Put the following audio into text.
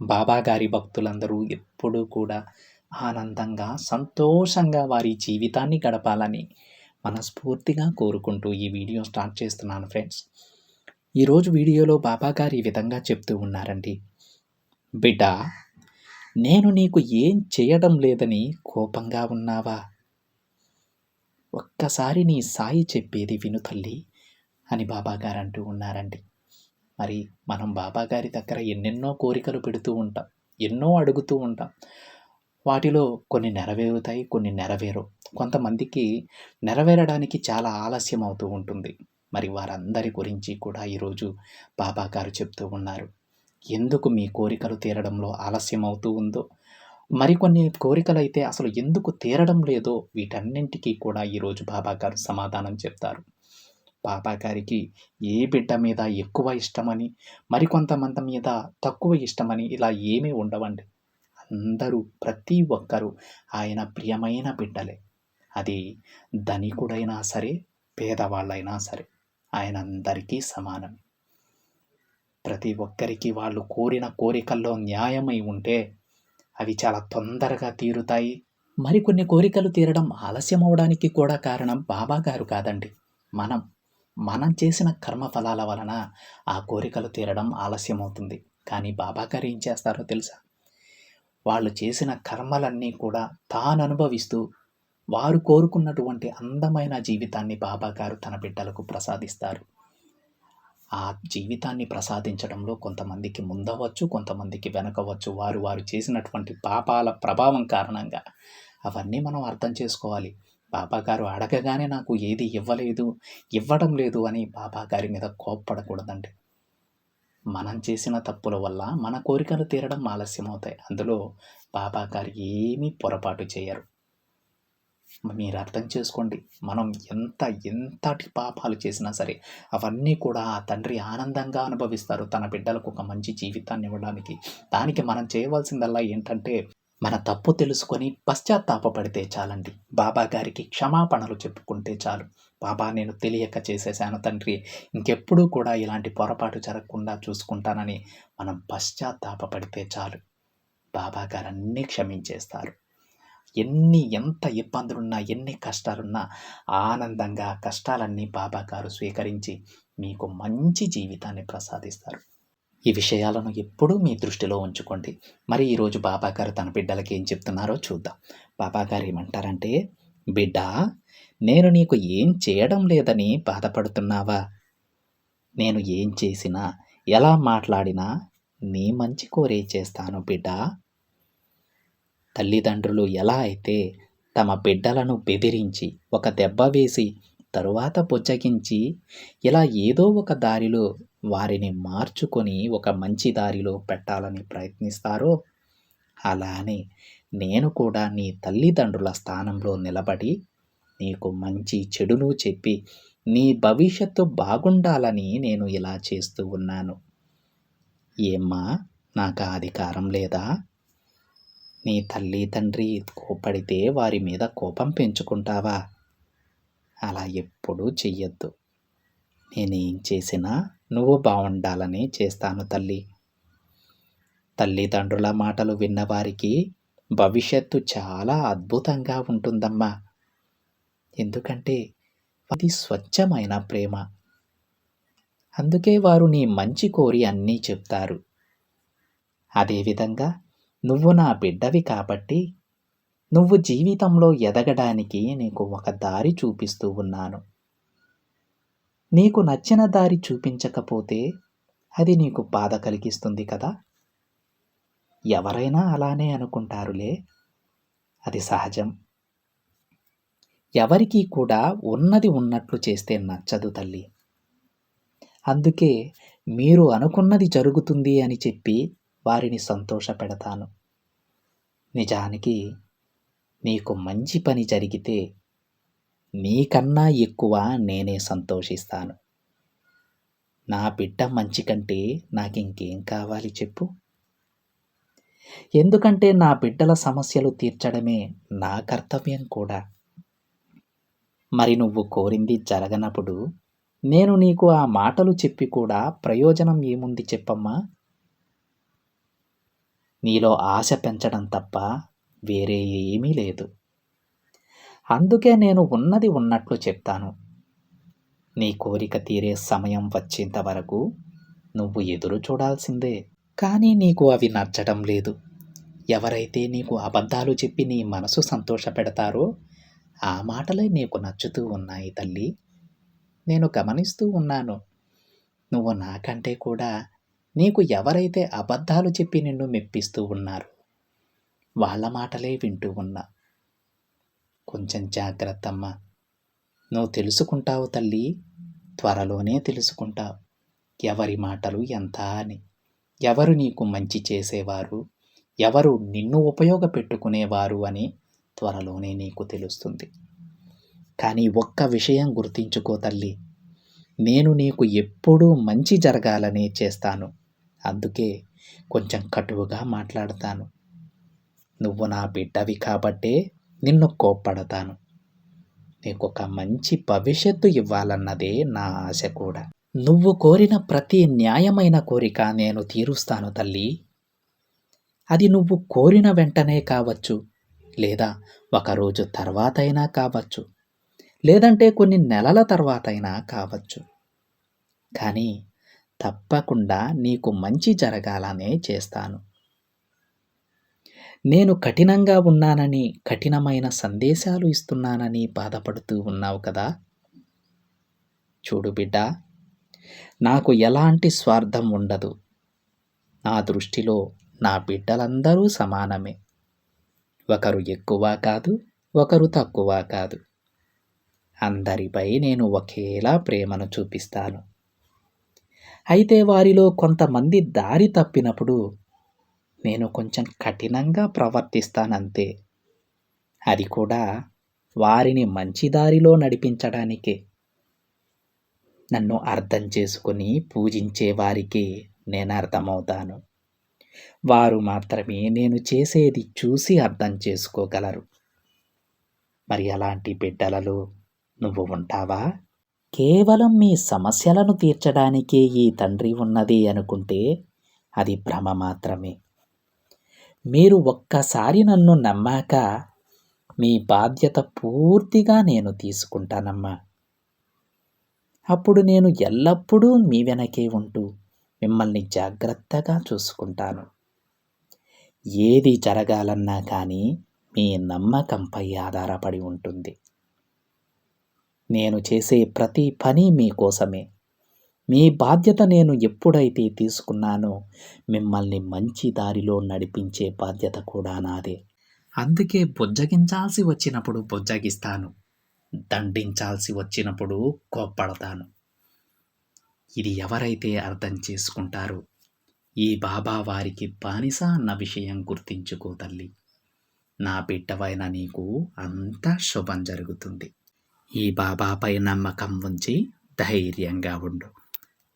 బాబాగారి భక్తులందరూ ఎప్పుడూ కూడా ఆనందంగా సంతోషంగా వారి జీవితాన్ని గడపాలని మనస్ఫూర్తిగా కోరుకుంటూ ఈ వీడియో స్టార్ట్ చేస్తున్నాను ఫ్రెండ్స్. ఈరోజు వీడియోలో బాబాగారు ఈ విధంగా చెప్తూ ఉన్నారండి. బిడ్డ నేను నీకు ఏం చేయడం లేదని కోపంగా ఉన్నావా? ఒక్కసారి నీ సాయి చెప్పేది విను తల్లి అని బాబాగారు అంటూ ఉన్నారండి. మరి మనం బాబాగారి దగ్గర ఎన్నెన్నో కోరికలు పెడుతూ ఉంటాం ఎన్నో అడుగుతూ ఉంటాం. వాటిలో కొన్ని నెరవేరుతాయి కొన్ని నెరవేరు కొంతమందికి నెరవేరడానికి చాలా ఆలస్యం అవుతూ ఉంటుంది. మరి వారందరి గురించి కూడా ఈరోజు బాబా గారు చెప్తూ ఉన్నారు. ఎందుకు మీ కోరికలు తీరడంలో ఆలస్యం అవుతూ ఉందో మరికొన్ని కోరికలు అయితే అసలు ఎందుకు తీరడం లేదో వీటన్నింటికీ కూడా ఈరోజు బాబా గారు సమాధానం చెప్తారు. బాబాగారికి ఏ బిడ్డ మీద ఎక్కువ ఇష్టమని మరికొంతమంది మీద తక్కువ ఇష్టమని ఇలా ఏమీ ఉండవండి. అందరూ ప్రతి ఒక్కరూ ఆయన ప్రియమైన బిడ్డలే. అది ధనికుడైనా సరే పేదవాళ్ళైనా సరే ఆయన అందరికీ సమానం. ప్రతి ఒక్కరికి వాళ్ళు కోరిన కోరికల్లో న్యాయమై ఉంటే అవి చాలా తొందరగా తీరుతాయి. మరికొన్ని కోరికలు తీరడం ఆలస్యం అవడానికి కూడా కారణం బాబాగారు కాదండి మనం. మనం చేసిన కర్మ ఫలాల వలన ఆ కోరికలు తీరడం ఆలస్యం అవుతుంది కానీ బాబా గారు ఏం చేస్తారో తెలుసా? వాళ్ళు చేసిన కర్మలన్నీ కూడా తాను అనుభవిస్తూ వారు కోరుకున్నటువంటి అందమైన జీవితాన్ని బాబా గారు తన బిడ్డలకు ప్రసాదిస్తారు. ఆ జీవితాన్ని ప్రసాదించడంలో కొంతమందికి ముందవచ్చు కొంతమందికి వెనకవచ్చు వారు వారు చేసినటువంటి పాపాల ప్రభావం కారణంగా అవన్నీ మనం అర్థం చేసుకోవాలి. బాబాగారు అడగగానే నాకు ఏది ఇవ్వలేదు ఇవ్వడం లేదు అని బాబాగారి మీద కోప్పడకూడదండి. మనం చేసిన తప్పుల వల్ల మన కోరికలు తీరడం ఆలస్యం అవుతాయి అందులో బాబాగారు ఏమీ పొరపాటు చేయరు. మీరు అర్థం చేసుకోండి. మనం ఎంత ఎంతటి పాపాలు చేసినా సరే అవన్నీ కూడా ఆ తండ్రి ఆనందంగా అనుభవిస్తారు. తన బిడ్డలకు ఒక మంచి జీవితాన్ని ఇవ్వడానికి. దానికి మనం చేయవలసిందల్లా ఏంటంటే మన తప్పు తెలుసుకొని పశ్చాత్తాపపడితే చాలండి. బాబా గారికి క్షమాపణలు చెప్పుకుంటే చాలు. బాబా నేను తెలియక చేసేసాను తండ్రి. ఇంకెప్పుడూ కూడా ఇలాంటి పొరపాటు జరగకుండా చూసుకుంటానని మనం పశ్చాత్తాపపడితే చాలు. బాబా గారు అన్నీ క్షమించేస్తారు. ఎన్ని ఎంత ఇబ్బందులున్నా ఎన్ని కష్టాలున్నా ఆనందంగా కష్టాలన్నీ బాబా గారు స్వీకరించి మీకు మంచి జీవితాన్ని ప్రసాదిస్తారు. ఈ విషయాలను ఎప్పుడూ మీ దృష్టిలో ఉంచుకోండి. మరి ఈరోజు బాబా గారు తన బిడ్డలకి ఏం చెప్తున్నారో చూద్దాం. బాబా గారు ఏమంటారంటే బిడ్డ నేను నీకు ఏం చేయడం లేదని బాధపడుతున్నావా? నేను ఏం చేసినా ఎలా మాట్లాడినా నీ మంచి కోరే చేస్తాను బిడ్డ. తల్లిదండ్రులు ఎలా అయితే తమ బిడ్డలను బెదిరించి ఒక దెబ్బ వేసి తరువాత పుచ్చగించి ఇలా ఏదో ఒక దారిలో వారిని మార్చుకొని ఒక మంచి దారిలో పెట్టాలని ప్రయత్నిస్తారో? అలానే నేను కూడా నీ తల్లిదండ్రుల స్థానంలో నిలబడి నీకు మంచి చెడును చెప్పి నీ భవిష్యత్తు బాగుండాలని నేను ఇలా చేస్తూ ఉన్నాను. ఏమ్మా నాకు అధికారం లేదా? నీ తల్లి తండ్రి కోపడితే వారి మీద కోపం పెంచుకుంటావా? అలా ఎప్పుడూ చెయ్యొద్దు. నేనేం చేసినా నువ్వు బాగుండాలని చేస్తాను తల్లి. తల్లిదండ్రుల మాటలు విన్నవారికి భవిష్యత్తు చాలా అద్భుతంగా ఉంటుందమ్మా. ఎందుకంటే అది స్వచ్ఛమైన ప్రేమ. అందుకే వారు నీ మంచి కోరి అన్నీ చెప్తారు. అదేవిధంగా నువ్వు నా బిడ్డవి కాబట్టి నువ్వు జీవితంలో ఎదగడానికి నీకు ఒక దారి చూపిస్తూ ఉన్నాను. నీకు నచ్చిన దారి చూపించకపోతే అది నీకు బాధ కలిగిస్తుంది కదా? ఎవరైనా అలానే అనుకుంటారులే. అది సహజం. ఎవరికీ కూడా ఉన్నది ఉన్నట్లు చేస్తే నచ్చదు తల్లి. అందుకే మీరు అనుకున్నది జరుగుతుంది అని చెప్పి వారిని సంతోషపెడతాను. నిజానికి నీకు మంచి పని జరిగితే నీకన్నా ఎక్కువ నేనే సంతోషిస్తాను. నా బిడ్డ మంచి కంటే నాకింకేం కావాలి చెప్పు? ఎందుకంటే నా బిడ్డల సమస్యలు తీర్చడమే నా కర్తవ్యం కూడా. మరి నువ్వు కోరింది జరగనప్పుడు నేను నీకు ఆ మాటలు చెప్పి కూడా ప్రయోజనం ఏముంది చెప్పమ్మా? నీలో ఆశ పెంచడం తప్ప వేరే ఏమీ లేదు. అందుకే నేను ఉన్నది ఉన్నట్లు చెప్తాను. నీ కోరిక తీరే సమయం వచ్చేంత వరకు నువ్వు ఎదురు చూడాల్సిందే. కానీ నీకు అవి నచ్చడం లేదు. ఎవరైతే నీకు అబద్ధాలు చెప్పి నీ మనసు సంతోషపెడతారో ఆ మాటలే నీకు నచ్చుతూ ఉన్నాయి తల్లి. నేను గమనిస్తూ ఉన్నాను. నువ్వు నాకంటే కూడా నీకు ఎవరైతే అబద్ధాలు చెప్పి నిన్ను మెప్పిస్తూ ఉన్నారు వాళ్ళ మాటలే వింటూ ఉన్నా. కొంచెం జాగ్రత్తమ్మా. నువ్వు తెలుసుకుంటావు తల్లి. త్వరలోనే తెలుసుకుంటావు. ఎవరి మాటలు ఎంత అని. ఎవరు నీకు మంచి చేసేవారు? ఎవరు నిన్ను ఉపయోగపెట్టుకునేవారు అని త్వరలోనే నీకు తెలుస్తుంది. కానీ ఒక్క విషయం గుర్తించుకో తల్లి. నేను నీకు ఎప్పుడూ మంచి జరగాలనే చేస్తాను. అందుకే కొంచెం కటువుగా మాట్లాడతాను. నువ్వు నా బిడ్డవి కాబట్టే నిన్ను కోప్పడతాను. నీకు ఒక మంచి భవిష్యత్తు ఇవ్వాలన్నదే నా ఆశ కూడా. నువ్వు కోరిన ప్రతి న్యాయమైన కోరిక నేను తీరుస్తాను తల్లి. అది నువ్వు కోరిన వెంటనే కావచ్చు లేదా ఒకరోజు తర్వాతైనా కావచ్చు లేదంటే కొన్ని నెలల తర్వాతైనా కావచ్చు. కానీ తప్పకుండా నీకు మంచి జరగాలనే చేస్తాను. నేను కఠినంగా ఉన్నానని కఠినమైన సందేశాలు ఇస్తున్నానని బాధపడుతూ ఉన్నావు కదా? చూడు బిడ్డ నాకు ఎలాంటి స్వార్థం ఉండదు. నా దృష్టిలో నా బిడ్డలందరూ సమానమే. ఒకరు ఎక్కువ కాదు ఒకరు తక్కువ కాదు. అందరిపై నేను ఒకేలా ప్రేమను చూపిస్తాను. అయితే వారిలో కొంతమంది దారి తప్పినప్పుడు నేను కొంచెం కఠినంగా ప్రవర్తిస్తానంతే. అది కూడా వారిని మంచి దారిలో నడిపించడానికే. నన్ను అర్థం చేసుకుని పూజించే వారికి నేను అర్థమవుతాను. వారు మాత్రమే నేను చేసేది చూసి అర్థం చేసుకోగలరు. మరి అలాంటి బిడ్డలలో నువ్వు ఉంటావా? కేవలం మీ సమస్యలను తీర్చడానికే ఈ తండ్రి ఉన్నది అనుకుంటే అది భ్రమ మాత్రమే. మీరు ఒక్కసారి నన్ను నమ్మాక మీ బాధ్యత పూర్తిగా నేను తీసుకుంటానమ్మా. అప్పుడు నేను ఎల్లప్పుడూ మీ వెనకే ఉంటూ మిమ్మల్ని జాగ్రత్తగా చూసుకుంటాను. ఏది జరగాలన్నా కానీ మీ నమ్మకంపై ఆధారపడి ఉంటుంది. నేను చేసే ప్రతి పని మీకోసమే. మీ బాధ్యత నేను ఎప్పుడైతే తీసుకున్నానో మిమ్మల్ని మంచి దారిలో నడిపించే బాధ్యత కూడా నాదే. అందుకే బుజ్జగించాల్సి వచ్చినప్పుడు బుజ్జగిస్తాను. దండించాల్సి వచ్చినప్పుడు కోప్పడతాను. ఇది ఎవరైతే అర్థం చేసుకుంటారో ఈ బాబా వారికి బానిస అన్న విషయం గుర్తించుకో తల్లి. నా బిడ్డవైన నీకు అంతా శుభం జరుగుతుంది. ఈ బాబాపై నమ్మకం ఉంచి ధైర్యంగా ఉండు.